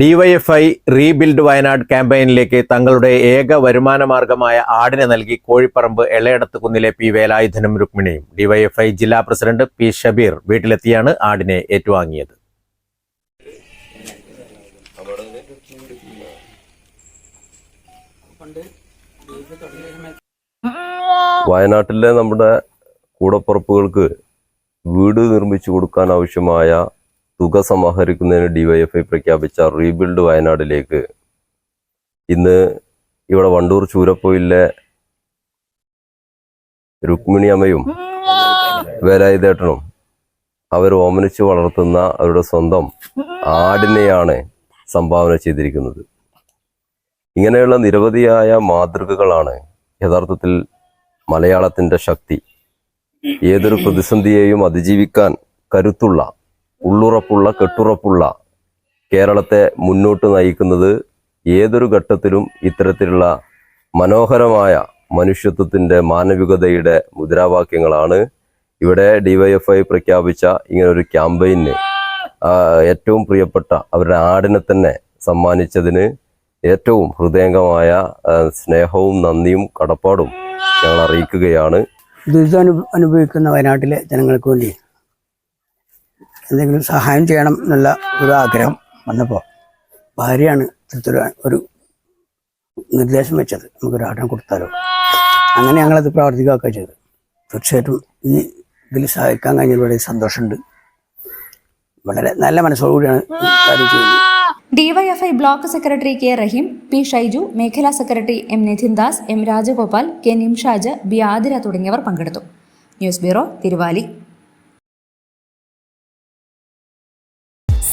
DYFI rebuild Wayanad ക്യാമ്പയിനിലേക്ക് തങ്ങളുടെ ഏക വരുമാന മാർഗമായ ആടിനെ നൽകി കോഴിപ്പറമ്പ് എളയടത്ത് കുന്നിലെ പി വേലായുധനും രുക്മിണിയും. ഡിവൈഎഫ്ഐ ജില്ലാ പ്രസിഡന്റ് പി ഷബീർ വീട്ടിലെത്തിയാണ് ആടിനെ ഏറ്റുവാങ്ങിയത്. വയനാട്ടിലെ നമ്മുടെ കൂടപ്പുറപ്പുകൾക്ക് വീട് നിർമ്മിച്ചു കൊടുക്കാൻ ആവശ്യമായ തുക സമാഹരിക്കുന്നതിന് ഡിവൈഎഫ്ഐ പ്രഖ്യാപിച്ച റീബിൽഡ് വയനാടിലേക്ക്. ഇന്ന് ഇവിടെ വണ്ടൂർ ചൂരപ്പോയിലെ രുക്മിണി അമ്മയും വേലായുധേട്ടനും അവർ ഓമനിച്ച് വളർത്തുന്ന അവരുടെ സ്വന്തം ആടിനെയാണ് സംഭാവന ചെയ്തിരിക്കുന്നത്. ഇങ്ങനെയുള്ള നിരവധിയായ മാതൃകകളാണ് യഥാർത്ഥത്തിൽ മലയാളത്തിന്റെ ശക്തി. ഏതൊരു പ്രതിസന്ധിയെയും അതിജീവിക്കാൻ കരുത്തുള്ള ഉള്ളുറപ്പുള്ള കെട്ടുറപ്പുള്ള കേരളത്തെ മുന്നോട്ട് നയിക്കുന്നത് ഏതൊരു ഘട്ടത്തിലും ഇത്തരത്തിലുള്ള മനോഹരമായ മനുഷ്യത്വത്തിന്റെ മാനവികതയുടെ മുദ്രാവാക്യങ്ങളാണ്. ഇവിടെ ഡിവൈഎഫ്ഐ പ്രഖ്യാപിച്ച ഇങ്ങനൊരു ക്യാമ്പയിന് ഏറ്റവും പ്രിയപ്പെട്ട അവരുടെ ആടിനെ തന്നെ സമ്മാനിച്ചതിന് ഏറ്റവും ഹൃദയംഗമായ സ്നേഹവും നന്ദിയും കടപ്പാടും ഞങ്ങൾ അറിയിക്കുകയാണ്. ദുരിതം അനു- അനുഭവിക്കുന്ന വയനാട്ടിലെ ജനങ്ങൾക്ക് വേണ്ടി എന്തെങ്കിലും സഹായം ചെയ്യണം എന്നുള്ള ഒരു ആഗ്രഹം വന്നപ്പോൾ ഭാര്യയാണ് ഇത്തരത്തിൽ ഒരു നിർദ്ദേശം വെച്ചത്. നമുക്കൊരു ആട്ടം കൊടുത്താലോ? അങ്ങനെ ഞങ്ങളത് പ്രാവർത്തികമാക്കുക ചെയ്തു. തീർച്ചയായിട്ടും ഈ ഇതിൽ സഹായിക്കാൻ കഴിഞ്ഞ വളരെ സന്തോഷമുണ്ട്. വളരെ നല്ല മനസ്സോടുകൂടിയാണ് DYFI block secretary K Raheem P Shaiju മേഖലാ secretary M Nidhin Das M Rajagopal K Nimshaj B Athira തുടങ്ങിയവർ പങ്കെടുത്തു. News bureau Thiruvali.